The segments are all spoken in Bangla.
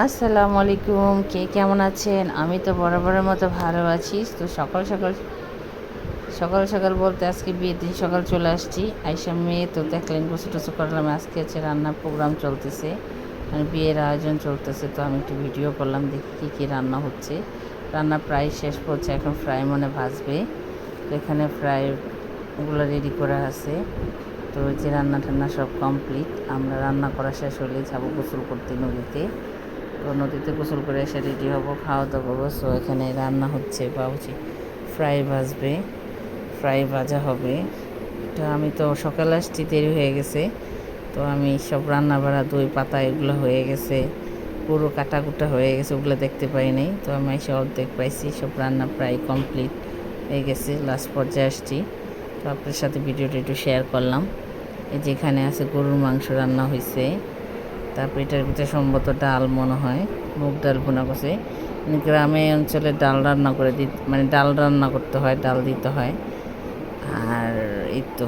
আসসালামু আলাইকুম, কে কেমন আছেন? আমি তো বরাবরের মতো ভালো আছি। তো সকাল সকাল সকাল সকাল বলতে আজকে বিয়ের দিন সকাল চলে আসছি। আইসা মেয়ে, তো দেখলেন বসে টসে করলাম। আজকে হচ্ছে রান্নার প্রোগ্রাম চলতেছে মানে বিয়ের আয়োজন চলতেছে। তো আমি একটু ভিডিও করলাম, দেখি কী কী রান্না হচ্ছে। রান্না প্রায় শেষ করছে এখন ফ্রাই মনে ভাজবে। তো এখানে ফ্রাইগুলো রেডি করা আছে। তো যে রান্না টান্না সব কমপ্লিট আমরা রান্না করা শেষ হলে যাব গোসল করতে নদীতে। নদীতে গোসল করে এসে রেডি হব খাওয়া দাওয়া করব। সো এখানে রান্না হচ্ছে বা হচ্ছে ফ্রাই ভাজবে। ফ্রাই ভাজা হবে। তো আমি তো সকালে আসছি, দেরি হয়ে গেছে। তো আমি সব রান্না বাড়া দই, পাতা এগুলো হয়ে গেছে। পুরো কাটা কুটা হয়ে গেছে, ওগুলো দেখতে পাই নাই। তো আমি এসে অর্ধেক পাইছি, সব রান্না প্রায় কমপ্লিট হয়ে গেছে। লাস্ট পর্যায়ে আসছি। তো আপনার সাথে ভিডিওটা একটু শেয়ার করলাম। এই যেখানে আছে গরুর মাংস রান্না হয়েছে তারপর এটার ভিতরে সম্ভবত ডাল মনে হয়, মুগ ডাল বোনা করছে। মানে গ্রামে অঞ্চলে ডাল রান্না করে দিতে মানে ডাল রান্না করতে হয়, ডাল দিতে হয়। আর এই তো,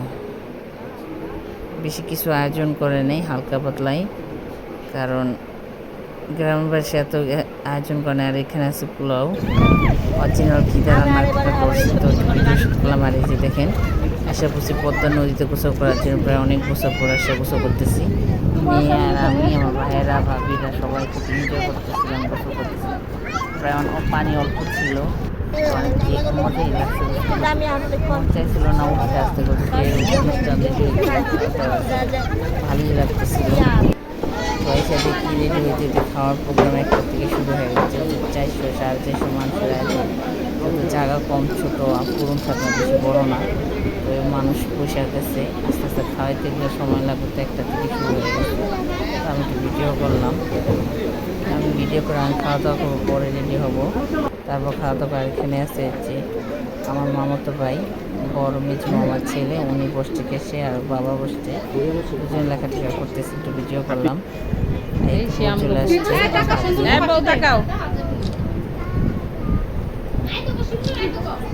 বেশি কিছু আয়োজন করে নেই, হালকা পাতলাই। কারণ গ্রামের বাসে এত আয়োজন করে আর এখানে আছে পোলাও। অরিজিনাল খিদা রান্না করলাম, আর এই যে দেখেন আশেপাশে পদ্মা নদীতে গোসল করার জন্য প্রায় অনেক বছর পর আসে গোসল করতেছি। মেয়ে আর আমি, আমার ভাইয়েরা, ভাবিরা সবাই খুব এনজয় করতেছিলাম, গোসল করতেছিলাম। প্রায় পানি অল্প ছিল। মজাই লাগছে চাইছিল না উঠতে, আসতে করতে ভালোই লাগতেছিল। এসে দেখি রেডি হইতে খাওয়ার প্রোগ্রাম একটা থেকে শুরু হয়ে গেছে। চারশো সাড়ে চারশো মানুষের আয়োজন। যত জায়গা কম ছোটো পুরন থাকবে বেশি বড় না। তো মানুষ বসে গেছে আস্তে আস্তে খাওয়াইতে গেলে সময় লাগবে তো একটা থেকে শুরু হয়ে গেছে। আমি একটু ভিডিও করলাম। আমি ভিডিও করে আমি খাওয়া দাওয়া করব পরে রেডি হব। তারপর খাওয়া দাওয়া এখানে আছে যে আমার মামাতো ভাই বড় মেজু মামার ছেলে উনি বসছে কেসে আর বাবা বসছে। দুজন লেখালেখা করতেছে একটু ভিডিও করলাম। চলে আসছে হ্যাঁ বউ তাকাও হ্যাঁ বউ তাকাও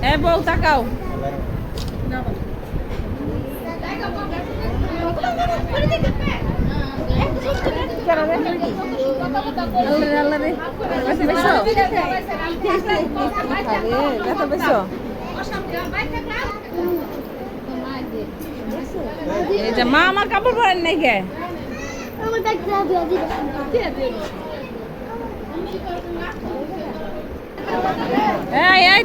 আল্লাহ আল্লাহ রে ব্যথা পেয়েছ আরে ব্যথা পেয়েছ এই যে মা আমার কাপড় পরেন নাই কে? এই এই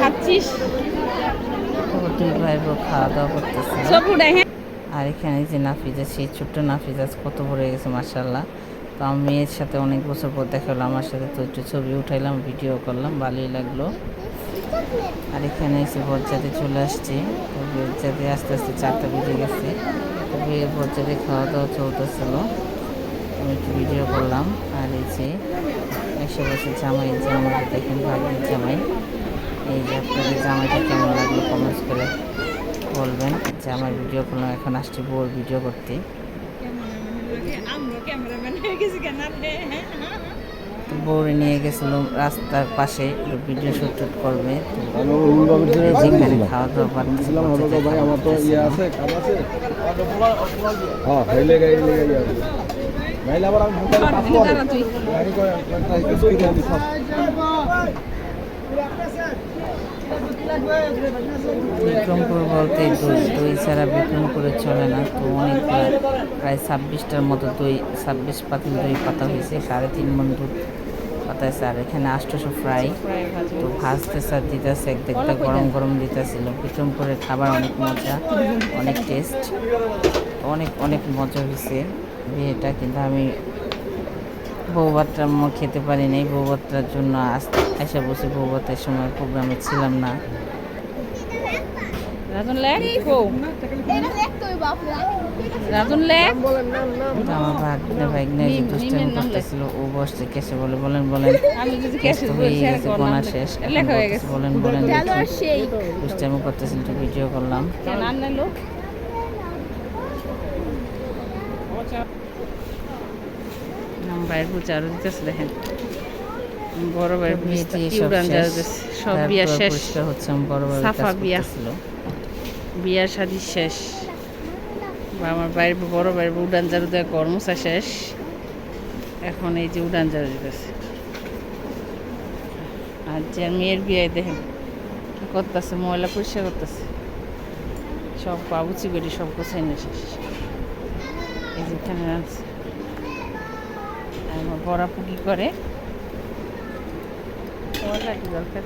খাচ্ছিস? দুই খাওয়া দাওয়া করতেছে সব উড়াই হ্যাঁ। আর এখানে যে নাফিজা সেই ছোট্ট নাফিজা কত বড় হয়ে গেছে মার্শাল্লাহ তো আমি মেয়ের সাথে অনেক বছর পর দেখা হলো আমার সাথে তো একটু ছবি উঠাইলাম ভিডিও করলাম ভালোই লাগল। আর এখানে এসে বরজাতে চলে আসছে। তো বরজাতে আস্তে আস্তে চারটা বেজে গেছে। তো বরজাতে খাওয়া দাওয়া চলতেছিল। আমি একটু ভিডিও করলাম। আর এই যে এসে বসে জামাই যে আমাদের দেখেন ভাগ্যের জামাই। এই যে আপনাদের জামাইটা কেমন লাগল কমেন্টস করে বলবেন। যে আমার ভিডিও করলাম এখন আসছি বউর ভিডিও করতে। কেন বউরে নিয়ে গেছিলাম রাস্তার পাশে ভিডিও শুট টুট করবে। যেখানে খাওয়া দাওয়া পারতেছিল বলছিলাম আমরা তো ভাই আমার তো ইয়ে আছে নাইলে আবার আমি করে স্পিড সব বিক্রমপুর বলতে দই দই ছাড়া বিক্রমপুরে চলে না তো অনেক প্রায় ছাব্বিশটার মতো দই ছাব্বিশ পাতিল দই পাতা হয়েছে সাড়ে তিন মন দুধ পাতাইছে আর এখানে আষ্টশো ফ্রাই। তো ভাজতে স্যার দিতেছে এক দেখতে গরম গরম দিতেছিল। বিক্রমপুরের খাবার অনেক মজা অনেক টেস্ট। অনেক অনেক মজা হয়েছে বিয়েটা কিন্তু আমি আমার খেতে পারি নাই। বৌভাতটার জন্য আস- এসে বসে বৌভাতের সময় প্রোগ্রামে ছিলাম না। রাজন লেখ রাজন লেখ আমার ভাগ্নে ভাগ্নে যে দুষ্টামি করতেছিল ও বসছে কেসে বলে বলেন বলেন আমি যদি কেসে হয়ে গেছে গোনা শেষ লেখা হয়ে গেছে। বলেন বলেন দুষ্টামি করতেছিল ভিডিও করলাম। কেন আমার আরও দিতেছে দেখেন। বড় সব শেষ। সব বিয়া শেষ। হচ্ছে বড় বড় সাফা কাজ বিয়া। বিয়ার শাদি শেষ। আমার বাইরে বড় বাইরে উড়ান ঝাড়ু দেওয়া কর্মসা শেষ। এখন এই যে উড়ান দিতেছে। আর যে মেয়ের বিয়ে দেখেন কি করতেছে ময়লা পরিষ্কার করতেছে। সব পাবুচি বেটি সব গোছাই নিয়ে শেষ এই যে এখানে আনছে আমার বড়াপু কি করে? দরকার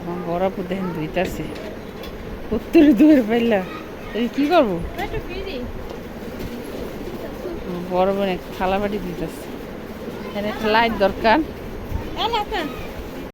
আমার বড়াপু দেখেন ধুইতাছে। উত্তরে দূরে পাইলা। এই কি করব? বড় বোন থালা বাটি দিতেছে। এখানে লাইট দরকার।